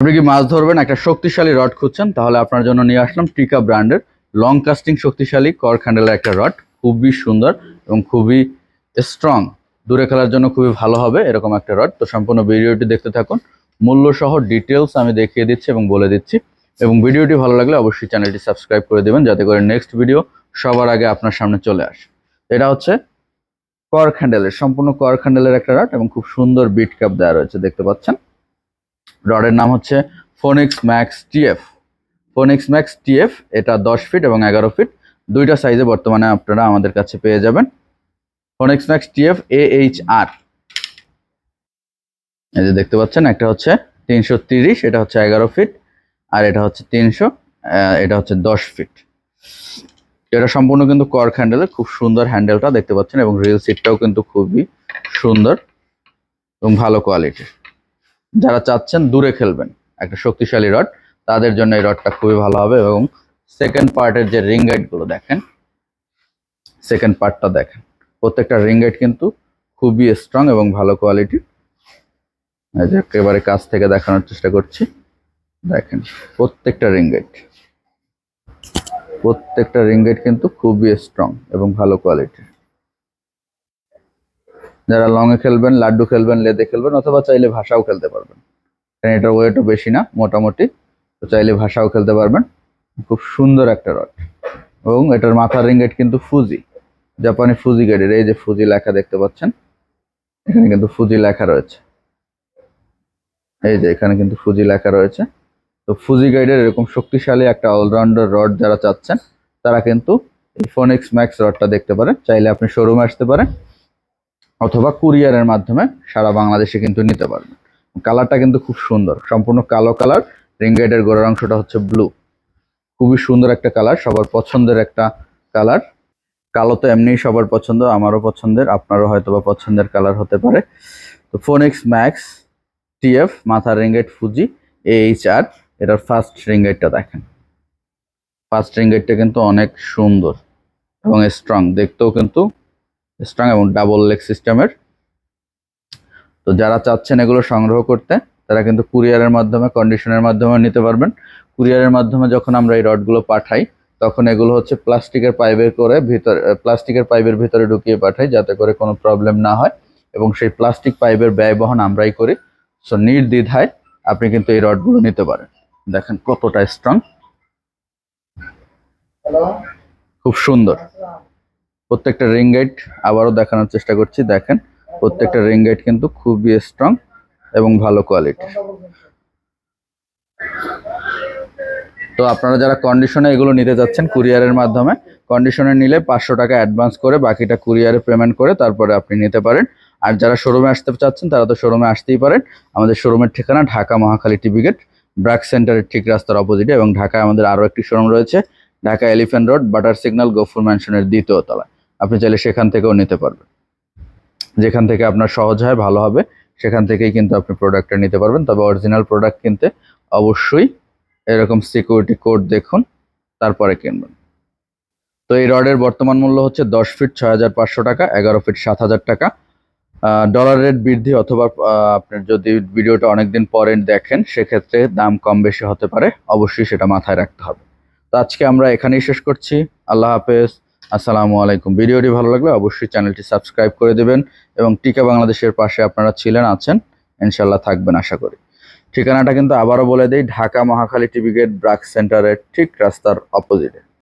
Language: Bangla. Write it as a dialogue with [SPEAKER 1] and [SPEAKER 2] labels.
[SPEAKER 1] আপনি কি মাছ ধরবেন? একটা শক্তিশালী রড খুঁজছেন, তাহলে আপনার জন্য নিয়ে আসলাম টিকা ব্র্যান্ডের লং কাস্টিং শক্তিশালী কর্ক হ্যান্ডেলের একটা রড। খুবই সুন্দর এবং খুবই স্ট্রং দূরে খেলার জন্য খুবই ভালো হবে এরকম একটা রড। তো সম্পূর্ণ ভিডিওটি দেখতে থাকুন। মূল্য সহ ডিটেলস আমি দেখিয়ে দিচ্ছি এবং বলে দিচ্ছি। এবং ভিডিওটি ভালো লাগলে অবশ্যই চ্যানেলটি সাবস্ক্রাইব করে দেবেন, যাতে করে নেক্সট ভিডিও সবার আগে আপনার সামনে চলে আসে। এটা হচ্ছে কর্ক হ্যান্ডেলের সম্পূর্ণ কর্ক হ্যান্ডেলের একটা রড এবং খুব সুন্দর বিট কাপ দেওয়া রয়েছে, দেখতে পাচ্ছেন? রডের নাম হচ্ছে Phoenix max TF Phoenix max TF এটা দশ ফিট এবং এগারো ফিট দুইটা সাইজে বর্তমানে আপনারা আমাদের কাছে পেয়ে যাবেন। Phoenix max TF A H R এই যে দেখতে পাচ্ছেন, একটা হচ্ছে তিনশো তিরিশ, এটা হচ্ছে এগারো ফিট আর এটা হচ্ছে তিনশো এটা হচ্ছে দশ ফিট এটা সম্পূর্ণ কিন্তু কর্ক হ্যান্ডেলের খুব সুন্দর হ্যান্ডেলটা দেখতে পাচ্ছেন, এবং রিল সিটটাও কিন্তু খুবই সুন্দর এবং ভালো কোয়ালিটির যারা চাচ্ছেন দূরে খেলবেন, একটা শক্তিশালী রড, তাদের জন্য এই রডটা খুবই ভালো হবে এবং সেকেন্ড পার্টের যে রিংগুলো দেখেন সেকেন্ড পার্টটা দেখেন, প্রত্যেকটা রিং গাইড কিন্তু খুবই স্ট্রং এবং ভালো কোয়ালিটির একেবারে কাছ থেকে দেখানোর চেষ্টা করছি, দেখেন প্রত্যেকটা রিং গাইড প্রত্যেকটা রিং গাইড কিন্তু খুবই স্ট্রং এবং ভালো কোয়ালিটির যারা লং এ খেলবেন, লাড্ডু খেলবেন, লেদে খেলবেন, অথবা চাইলে ভাষাও খেলতে পারবেন। কারণ এটার ওয়েটও বেশি না, মোটামুটি। তো চাইলে ভাষাও খেলতে পারবেন। খুব সুন্দর একটা রড। এবং এটার মাথার রিঙ্গেট কিন্তু ফুজি জাপানি ফুজি গাইডের এই যে ফুজি লেখা দেখতে পাচ্ছেন, এখানে কিন্তু ফুজি লেখা রয়েছে। এই যে এখানে কিন্তু ফুজি লেখা রয়েছে। তো ফুজি গাইডের এরকম শক্তিশালী একটা অলরাউন্ডার রড যারা চাচ্ছেন, তারা কিন্তু এই ফোনিক্স ম্যাক্স রডটা দেখতে পারেন। চাইলে আপনি শোরুমে আসতে পারেন। অথবা কুরিয়ারের মাধ্যমে সারা বাংলাদেশে কিন্তু নিতে পারবেন। কালারটা কিন্তু খুব সুন্দর। সম্পূর্ণ কালো কালার। রিংগাইডের গোড়ার অংশটা হচ্ছে ব্লু। খুবই সুন্দর একটা কালার। সবার পছন্দের একটা কালার। কালো তো এমনিই সবার পছন্দ, আমারও পছন্দের, আপনারও হয়তো বা পছন্দের কালার হতে পারে। তো ফোনিক্স ম্যাক্স টিএফ মাথার রিঙ্গাইট ফুজি এইচ আর এটার ফার্স্ট রিঙ্গাইটটা দেখেন। ফার্স্ট রিঙ্গাইটটা কিন্তু অনেক সুন্দর এবং স্ট্রং দেখতেও কিন্তু স্ট্রং এবং ডাবল লেগ সিস্টেমের তো যারা চাচ্ছেন এগুলো সংগ্রহ করতে তারা কিন্তু কুরিয়ারের মাধ্যমে কন্ডিশনের মাধ্যমে নিতে পারবেন। কুরিয়ারের মাধ্যমে যখন আমরা এই রডগুলো পাঠাই তখন এগুলো হচ্ছে প্লাস্টিকের পাইপের করে ভিতরে প্লাস্টিকের পাইপের ভিতরে ঢুকিয়ে পাঠাই যাতে করে কোনো প্রবলেম না হয় এবং সেই প্লাস্টিক পাইপের ব্যয় বহন আমরাই করি। সো নির্দ্বিধায় আপনি কিন্তু এই রডগুলো নিতে পারেন। দেখেন কতটা স্ট্রং খুব সুন্দর। প্রত্যেকটা রিং গাইড আবারও দেখানোর চেষ্টা করছি, দেখেন। প্রত্যেকটা রিং গাইড কিন্তু খুবই স্ট্রং এবং ভালো কোয়ালিটি তো আপনারা যারা কন্ডিশনে এগুলো নিতে যাচ্ছেন কুরিয়ারের মাধ্যমে কন্ডিশনে নিলে পাঁচশো টাকা অ্যাডভান্স করে বাকিটা কুরিয়ারে পেমেন্ট করে তারপরে আপনি নিতে পারেন। আর যারা শোরুমে আসতে চাচ্ছেন, তারা তো শোরুমে আসতেই পারেন। আমাদের শোরুমের ঠিকানা ঢাকা মহাখালী টিভি গেট ব্র্যাক সেন্টারের ঠিক রাস্তার অপোজিটে এবং ঢাকায় আমাদের আরও একটি শোরুম রয়েছে, ঢাকা এলিফ্যান্ট রোড বাটার সিগন্যাল গফুর ম্যানশনের দ্বিতীয় তলায়। আপনি চাইলে সেখান থেকেও নিতে পারবেন। যেখান থেকে আপনার সহজ হয়, ভালো হবে, সেখান থেকেই কিন্তু আপনি প্রোডাক্টটা নিতে পারবেন। তবে অরিজিনাল প্রোডাক্ট কিনতে অবশ্যই এরকম সিকিউরিটি কোড দেখুন, তারপরে কিনবেন। তো এই রডের বর্তমান মূল্য হচ্ছে দশ ফিট ছয় হাজার পাঁচশো টাকা, এগারো ফিট সাত হাজার টাকা। ডলার রেট বৃদ্ধি অথবা আপনার যদি ভিডিওটা অনেকদিন পরে দেখেন, সেক্ষেত্রে দাম কম বেশি হতে পারে। অবশ্যই সেটা মাথায় রাখতে হবে। তো আজকে আমরা এখানেই শেষ করছি। আল্লাহ হাফেজ। আসসালামু আলাইকুম। ভিডিওটি ভালো লাগলে অবশ্যই চ্যানেলটি সাবস্ক্রাইব করে দেবেন এবং টিকা বাংলাদেশের পাশে আপনারা ছিলেন, আছেন ইনশাল্লাহ থাকবেন আশা করি। ঠিকানাটা কিন্তু আবারও বলে দিই, ঢাকা মহাখালী টিভি গেট, ব্রাক সেন্টারের ঠিক রাস্তার অপোজিটে।